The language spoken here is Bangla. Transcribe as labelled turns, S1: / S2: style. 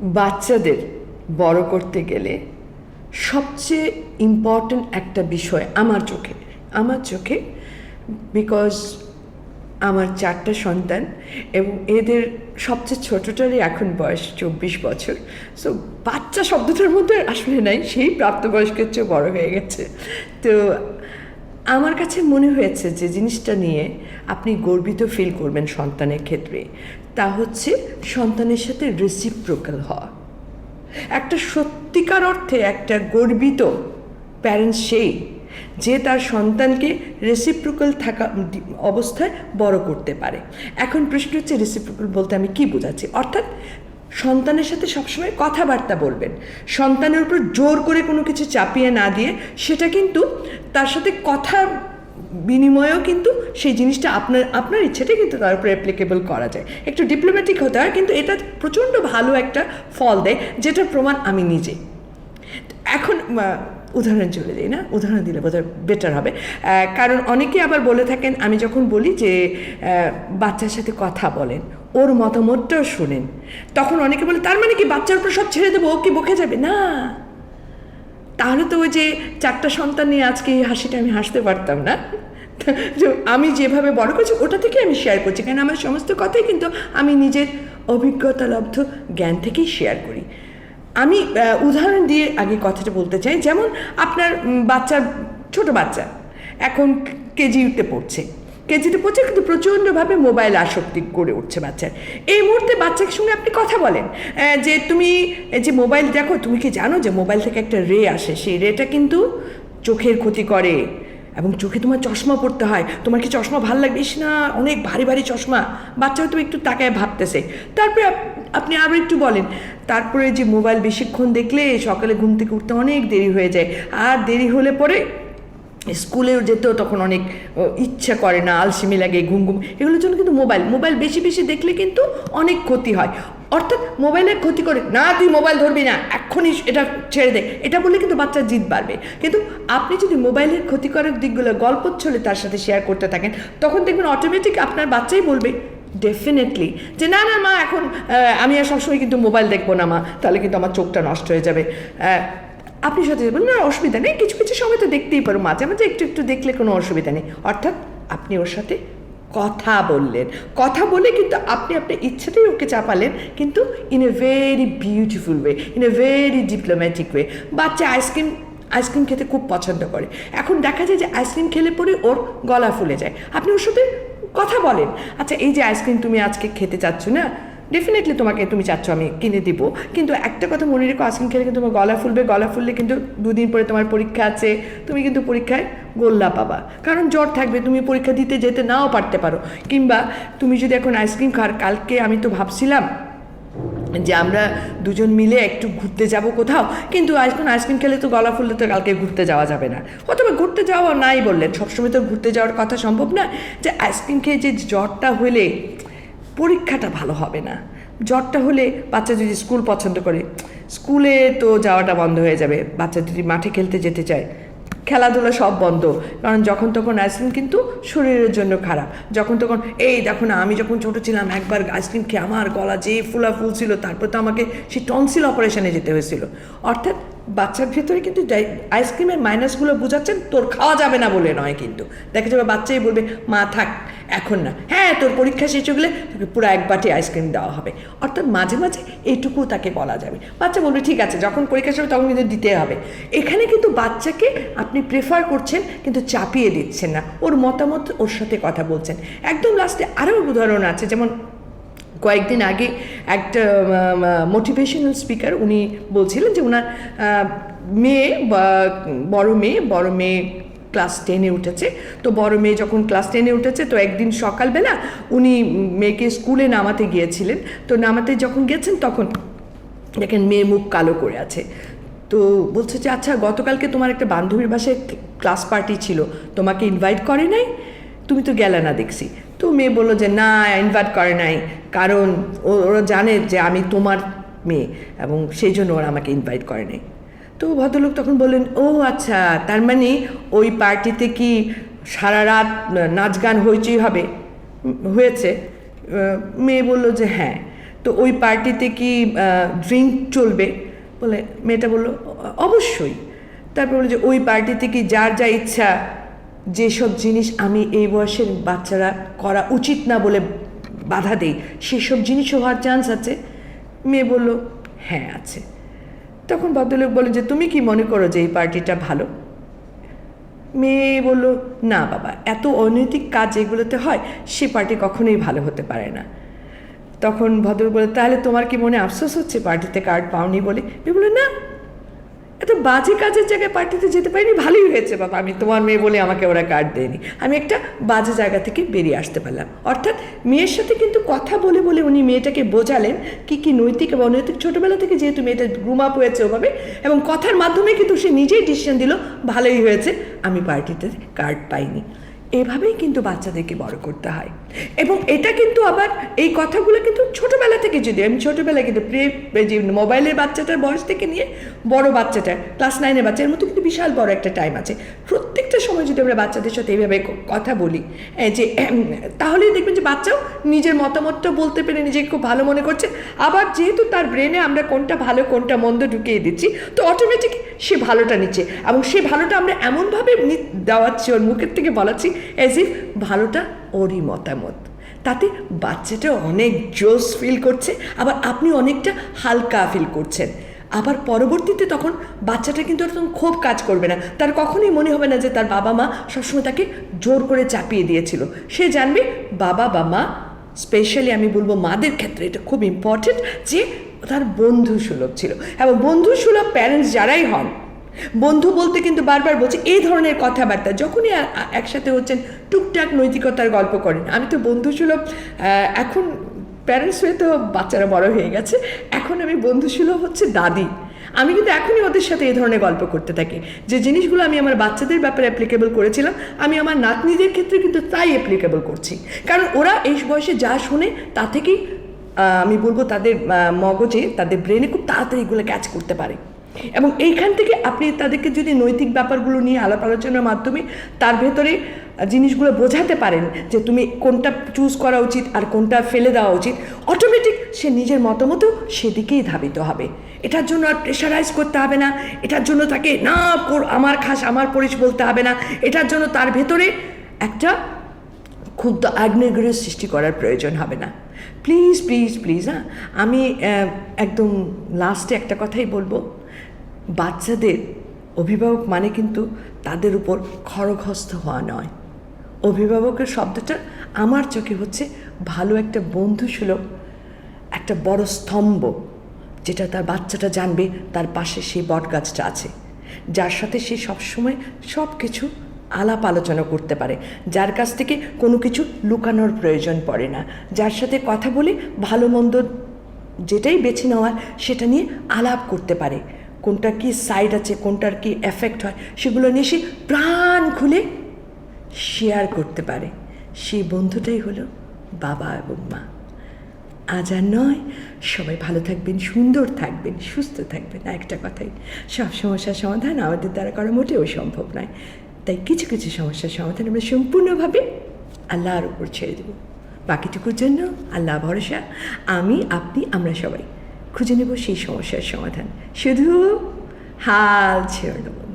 S1: বাচ্চাদের বড় করতে গেলে সবচেয়ে ইম্পর্ট্যান্ট একটা বিষয় আমার চোখে। আমার চোখে বিকজ আমার চারটা সন্তান এবং এদের সবচেয়ে ছোটোটারই এখন বয়স চব্বিশ বছর। সো বাচ্চা শব্দটার মধ্যে আসলে নাই, সেই প্রাপ্তবয়স্কের চেয়ে বড় হয়ে গেছে। তো, আমার কাছে মনে হয়েছে যে জিনিসটা নিয়ে আপনি গর্বিত ফিল করবেন সন্তানের ক্ষেত্রে। তা হচ্ছে সন্তানের সাথে রেসিপ্রোকাল হওয়া। একটা সত্যিকার অর্থে একটা গর্বিত প্যারেন্টস সেই যে তার সন্তানকে রেসিপ্রোকাল থাকা অবস্থায় বড় করতে পারে। এখন প্রশ্ন হচ্ছে রেসিপ্রোকাল বলতে আমি কি বোঝাচ্ছি? অর্থাৎ সন্তানের সাথে সবসময় কথাবার্তা বলবেন। সন্তানের উপর জোর করে কোনো কিছু চাপিয়ে না দিয়ে সেটা কিন্তু তার সাথে কথা বিনিময়েও কিন্তু সেই জিনিসটা আপনার আপনার ইচ্ছেটা কিন্তু তার উপরে অ্যাপ্লিকেবল করা যায়। একটু ডিপ্লোম্যাটিক হতে হয়, কিন্তু এটা প্রচণ্ড ভালো একটা ফল দেয় যেটার প্রমাণ আমি নিজে। এখন উদাহরণ চলে যাই, না? উদাহরণ দিলে বোধহয় বেটার হবে। কারণ অনেকে আবার বলে থাকেন, আমি যখন বলি যে বাচ্চার সাথে কথা বলেন, ওর মতামতটাও শুনেন, তখন অনেকে বলে, তার মানে কি বাচ্চার উপর সব ছেড়ে দেবো, ও কি বকে যাবে? না। তাহলে তো ওই যে চারটা সন্তান নিয়ে আজকে এই হাসিটা আমি হাসতে পারতাম না। আমি যেভাবে বড় করছি, ওটা থেকে আমি শেয়ার করছি। কারণ আমার সমস্ত কথাই কিন্তু আমি নিজের অভিজ্ঞতালব্ধ জ্ঞান থেকেই শেয়ার করি। আমি উদাহরণ দিয়ে আগে কথাটা বলতে চাই। যেমন আপনার বাচ্চার ছোট বাচ্চা এখন কেজিতে পড়ছে। কেজিতে পড়ছে কিন্তু প্রচণ্ডভাবে মোবাইল আসক্তি করে উঠছে বাচ্চার। এই মুহূর্তে বাচ্চার সঙ্গে আপনি কথা বলেন। যে তুমি যে মোবাইল, দেখো, তুমি কি জানো যে মোবাইল থেকে একটা রে আসে? সেই রেটা কিন্তু চোখের ক্ষতি করে এবং চোখে তোমার চশমা পড়তে হয়। তোমার কি চশমা ভালো লাগবে? না, অনেক ভারী ভারী চশমা। বাচ্চা হয়তো একটু তাকায় ভাবতেছে। তারপরে আপনি আরও একটু বলেন। তারপরে যে মোবাইল বেশিক্ষণ দেখলে সকালে ঘুম থেকে উঠতে অনেক দেরি হয়ে যায়। আর দেরি হলে পরে স্কুলেও যেতেও তখন অনেক ইচ্ছা করে না, আলসেমি লাগে, ঘুম ঘুম, এগুলোর জন্য কিন্তু মোবাইল মোবাইল বেশি বেশি দেখলে কিন্তু অনেক ক্ষতি হয়। অর্থাৎ মোবাইলের ক্ষতি করে, না, তুই মোবাইল ধরবি না, এক্ষুনি এটা ছেড়ে দে, এটা বললে কিন্তু বাচ্চার জিদ বাড়বে। কিন্তু আপনি যদি মোবাইলের ক্ষতিকারক দিকগুলো গল্প ছলে তার সাথে শেয়ার করতে থাকেন, তখন দেখবেন অটোমেটিক আপনার বাচ্চাই বলবে ডেফিনেটলি যে, না না, মা, এখন আমি আর সবসময় কিন্তু মোবাইল দেখব না, মা, তাহলে কিন্তু আমার চোখটা নষ্ট হয়ে যাবে। আপনি সাথে বলুন, না, অসুবিধা নেই। কিছু কিছু সময় তো দেখতেই পারো, মাঝে মাঝে একটু একটু দেখলে কোনো অসুবিধা নেই। অর্থাৎ আপনি ওর সাথে কথা বললেন। কথা বলে কিন্তু আপনি আপনার ইচ্ছেটাই ওকে চাপালেন, কিন্তু in a very beautiful way in a very diplomatic way বাচ্চা আইসক্রিম আইসক্রিম খেতে খুব পছন্দ করে। এখন দেখা যায় যে আইসক্রিম খেলে পরে ওর গলা ফুলে যায়। আপনি ওর সাথে কথা বলেন। আচ্ছা এই যে আইসক্রিম তুমি আজকে খেতে চাচ্ছ না ডেফিনেটলি তোমাকে তুমি চাচ্ছ আমি কিনে দিব। কিন্তু একটা কথা মনে রেখো, আইসক্রিম খেলে কিন্তু তোমার গলা ফুলবে, গলা ফুললে কিন্তু দুদিন পরে তোমার পরীক্ষা আছে, তুমি কিন্তু পরীক্ষায় গোল্লা পাবা। কারণ জ্বর থাকবে, তুমি পরীক্ষা দিতে যেতে নাও পারতে পারো। কিংবা তুমি যদি এখন আইসক্রিম খার কালকে আমি তো ভাবছিলাম যে আমরা দুজন মিলে একটু ঘুরতে যাব কোথাও, কিন্তু আইসক্রিম আইসক্রিম খেলে তো গলা ফুললে তো কালকে ঘুরতে যাওয়া যাবে না। অথবা ঘুরতে যাওয়া নাই বললেন সবসময় তো ঘুরতে যাওয়ার কথা সম্ভব না যে আইসক্রিম খেয়ে যে জ্বরটা হলে পরীক্ষাটা ভালো হবে না। জ্বরটা হলে বাচ্চা যদি স্কুল পছন্দ করে, স্কুলে তো যাওয়াটা বন্ধ হয়ে যাবে। বাচ্চা যদি মাঠে খেলতে যেতে চায়, খেলাধুলা সব বন্ধ। কারণ যখন তখন আইসক্রিম কিন্তু শরীরের জন্য খারাপ। যখন তখন, এই দেখো না, আমি যখন ছোট ছিলাম, একবার আইসক্রিম খেয়ে আমার গলা যে ফুলা ফুল ছিল, তারপর তো আমাকে সেই টনসিল অপারেশনে যেতে হয়েছিল। অর্থাৎ বাচ্চার ভেতরে কিন্তু আইসক্রিমের মাইনাসগুলো বোঝাচ্ছেন, তোর খাওয়া যাবে না বলে নয় কিন্তু। দেখা যাবে বাচ্চাই বলবে, মা, থাক, এখন না। হ্যাঁ তোর পরীক্ষা শেষ হয়ে গেলে তোকে পুরো এক বাটি আইসক্রিম দেওয়া হবে। অর্থাৎ মাঝে মাঝে এইটুকু তাকে বলা যাবে। বাচ্চা বলবে, ঠিক আছে, যখন পরীক্ষা শেষ হবে তখন কিন্তু দিতে হবে। এখানে কিন্তু বাচ্চাকে আপনি প্রেফার করছেন কিন্তু চাপিয়ে দিচ্ছেন না। ওর মতামত ওর সাথে কথা বলছেন। একদম লাস্টে আরও উদাহরণ আছে, যেমন কয়েকদিন আগে একটা মোটিভেশনাল স্পিকার উনি বলছিলেন যে ওনার মেয়ে বড় মেয়ে বড় মেয়ে ক্লাস টেনে উঠেছে। তো বড় মেয়ে যখন ক্লাস টেনে উঠেছে, তো একদিন সকালবেলা উনি মেয়েকে স্কুলে নামাতে গিয়েছিলেন। তো নামাতে যখন গেছেন তখন দেখেন মেয়ে মুখ কালো করে আছে। তো বলছে যে আচ্ছা গতকালকে তোমার একটা বান্ধবীর বাসায় ক্লাস পার্টি ছিল, তোমাকে ইনভাইট করে নাই? তুমি তো গেলে না দেখছি। তো মেয়ে বলল যে, না ইনভাইট করে নাই। কারণ ওরা জানে যে আমি তোমার মেয়ে এবং সেই জন্য ওরা আমাকে ইনভাইট করে নাই। তো ভদ্রলোক তখন বললেন, ও আচ্ছা তার মানে ওই পার্টিতে কি সারা রাত নাচ গান হইচই হবে? হয়েছে? মেয়ে বলল যে হ্যাঁ। তো ওই পার্টিতে কি ড্রিঙ্ক চলবে? বলে মেয়েটা বলল, অবশ্যই। তারপর বলল যে, ওই পার্টিতে কি যার যা ইচ্ছা যেসব জিনিস আমি এই বয়সের বাচ্চারা করা উচিত না বলে বাধা দেই, সেসব জিনিসও হওয়ার চান্স আছে। মেয়ে বলল হ্যাঁ আছে। তখন ভদ্রলোক বলে যে তুমি কি মনে করো যে এই পার্টিটা ভালো? মেয়ে বলল, না বাবা, এত অনৈতিক কাজ যেগুলোতে হয়, সে পার্টি কখনোই ভালো হতে পারে না। তখন ভদ্র বলে তাহলে তোমার কি মনে আফসোস হচ্ছে পার্টিতে কার্ড পাওনি বলে? মেয়ে না। এত বাজে কাজের জায়গায় পার্টিতে যেতে পারিনি, ভালোই হয়েছে বাবা। আমি তোমার মেয়ে বলে আমাকে ওরা কার্ড দেয়নি। আমি একটা বাজে জায়গা থেকে বেরিয়ে আসতে পারলাম। অর্থাৎ মেয়ের সাথে কিন্তু কথা বলে বলে উনি মেয়েটাকে বোঝালেন কি কি নৈতিক এবং অনৈতিক। ছোটোবেলা থেকে যেহেতু মেয়েটা গ্রুম আপ হয়েছে ওভাবে, এবং কথার মাধ্যমে কিন্তু সে নিজেই ডিসিশন দিল, ভালোই হয়েছে, আমি পার্টিতে কার্ড পাইনি। এভাবেই কিন্তু বাচ্চাদেরকে বড় করতে হয়। এবং এটা কিন্তু আবার এই কথাগুলো কিন্তু ছোটোবেলা থেকে যদি আমি ছোটোবেলায় কিন্তু প্রে যে মোবাইলের বাচ্চাটার বয়স থেকে নিয়ে বড় বাচ্চাটার, ক্লাস নাইনের বাচ্চার মতো কিন্তু বিশাল বড় একটা টাইম আছে। প্রত্যেকটা সময় যদি আমরা বাচ্চাদের সাথে এইভাবে কথা বলি যে তাহলেই দেখবেন যে বাচ্চাও নিজের মতামতটা বলতে পেরে নিজেকে খুব ভালো মনে করছে। আবার যেহেতু তার ব্রেনে আমরা কোনটা ভালো, কোনটা মন্দ ঢুকিয়ে দিচ্ছি, তো অটোমেটিক সে ভালোটা নিচ্ছে। এবং সেই ভালোটা আমরা এমনভাবে দেওয়াচ্ছি ওর মুখের থেকে বলাচ্ছি অ্যাজ ইফ ভালোটা ওরই মতামত। তাতে বাচ্চাটা অনেক জোস ফিল করছে, আবার আপনি অনেকটা হালকা ফিল করছেন। আবার পরবর্তীতে তখন বাচ্চাটা কিন্তু তখন খুব কাজ করবে না। তার কখনোই মনে হবে না যে তার বাবা মা সবসময় তাকে জোর করে চাপিয়ে দিয়েছিল। সে জানবে বাবা বা মা স্পেশালি আমি বলব মাদের ক্ষেত্রে এটা খুব ইম্পর্টেন্ট যে তার বন্ধু সুলভ ছিল। এবং বন্ধু সুলভ প্যারেন্টস যারাই হন, বন্ধু বলতে কিন্তু বারবার বলছি, এই ধরনের কথাবার্তা, যখনই একসাথে হচ্ছেন, টুকটাক নৈতিকতার গল্প করেন। আমি তো বন্ধু সুলভ এখন প্যারেন্টস হয়ে তো বাচ্চারা বড় হয়ে গেছে, এখন আমি বন্ধু সুলভ হচ্ছে দাদি। আমি কিন্তু এখনই ওদের সাথে এই ধরনের গল্প করতে থাকি। যে জিনিসগুলো আমি আমার বাচ্চাদের ব্যাপারে অ্যাপ্লিকেবল করেছিলাম, আমি আমার নাতনিদের ক্ষেত্রে কিন্তু তাই অ্যাপ্লিকেবল করছি। কারণ ওরা এই বয়সে যা শোনে, তা থেকেই আমি বলব তাদের মগজে, তাদের ব্রেনে খুব তাড়াতাড়ি এগুলো ক্যাচ করতে পারে। এবং এইখান থেকে আপনি তাদেরকে যদি নৈতিক ব্যাপারগুলো নিয়ে আলাপ আলোচনার মাধ্যমে তার ভেতরে জিনিসগুলো বোঝাতে পারেন যে তুমি কোনটা চুজ করা উচিত আর কোনটা ফেলে দেওয়া উচিত অটোমেটিক সে নিজের মতামতো সেদিকেই ধাবিত হবে। এটার জন্য আর প্রেশারাইজ করতে হবে না। এটার জন্য তাকে, না আমার খাস, আমার পরিচ বলতে হবে না। এটার জন্য তার ভেতরে একটা ক্ষুব্ধ আগ্নেয়গিরির সৃষ্টি করার প্রয়োজন হবে না। প্লিজ প্লিজ প্লিজ হ্যাঁ? আমি একদম লাস্টে একটা কথাই বলব। বাচ্চাদের অভিভাবক মানে কিন্তু তাদের উপর খড়গহস্ত হওয়া নয়। অভিভাবকের শব্দটা আমার চোখে হচ্ছে ভালো একটা বন্ধু সুলভ একটা বড় স্তম্ভ, যেটা তার বাচ্চাটা জানবে তার পাশে সেই বট গাছটা আছে। যার সাথে সে সবসময় সব কিছু আলাপ আলোচনা করতে পারে, যার কাছ থেকে কোনো কিছু লুকানোর প্রয়োজন পড়ে না। যার সাথে কথা বলে ভালো মন্দ যেটাই বেছে নেওয়ার, সেটা নিয়ে আলাপ করতে পারে। কোনটা কি সাইড আছে, কোনটার কি এফেক্ট হয়, সেগুলো নিয়ে সে প্রাণ খুলে শেয়ার করতে পারে। সেই বন্ধুটাই হলো বাবা এবং মা। আজ আর নয়। সবাই ভালো থাকবেন, সুন্দর থাকবেন, সুস্থ থাকবেন। একটা কথাই সব সমস্যার সমাধান আমাদের দ্বারা করা মোটেও সম্ভব নয়। তাই কিছু কিছু সমস্যার সমাধান আমরা সম্পূর্ণভাবে আল্লাহর উপর ছেড়ে দেব। বাকিটুকুর জন্য আল্লাহ ভরসা, আমি, আপনি, আমরা সবাই খুঁজে নেব সেই সমস্যার সমাধান। শুধু হাল ছেড়ে নেব